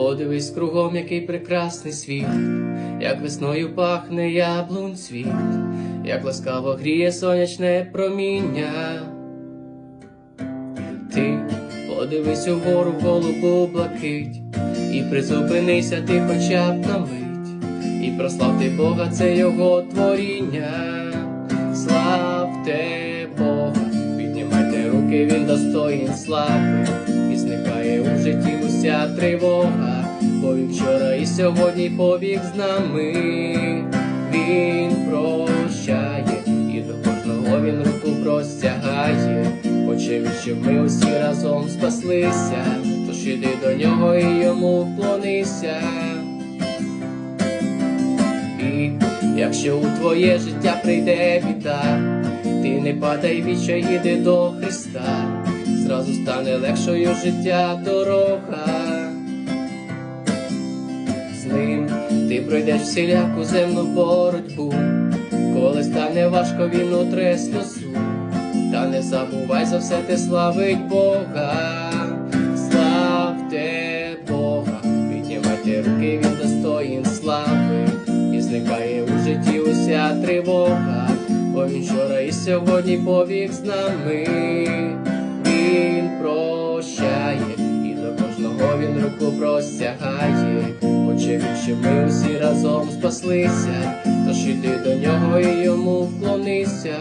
Подивись кругом, який прекрасний світ, як весною пахне яблунь цвіт, як ласкаво гріє сонячне проміння. Ти подивись угору в голубу блакить, і призупинися ти хоча б на мить, і прославте Бога, це його творіння. Славте Бога, піднімайте руки, він достоїн слави, і зникає у житті уся тривога, і сьогодні побіг з нами, він прощає, і до кожного він руку простягає, хоче він, щоб ми усі разом спаслися, тож іди до нього і йому вклонися. І якщо у твоє життя прийде біда, ти не падай відчай, іди до Христа, зразу стане легшою життя дорога. Ти пройдеш всіляку земну боротьбу, коли стане важко, він утре сльозу, та не забувай за все те славить Бога, славте Бога, піднімайте руки, він достоїн слави, і зникає у житті уся тривога, бо він вчора і сьогодні повік з нами, він прощає, і до кожного він руку простягає, щоб ми усі разом спаслися, тож іди до нього і йому вклонися.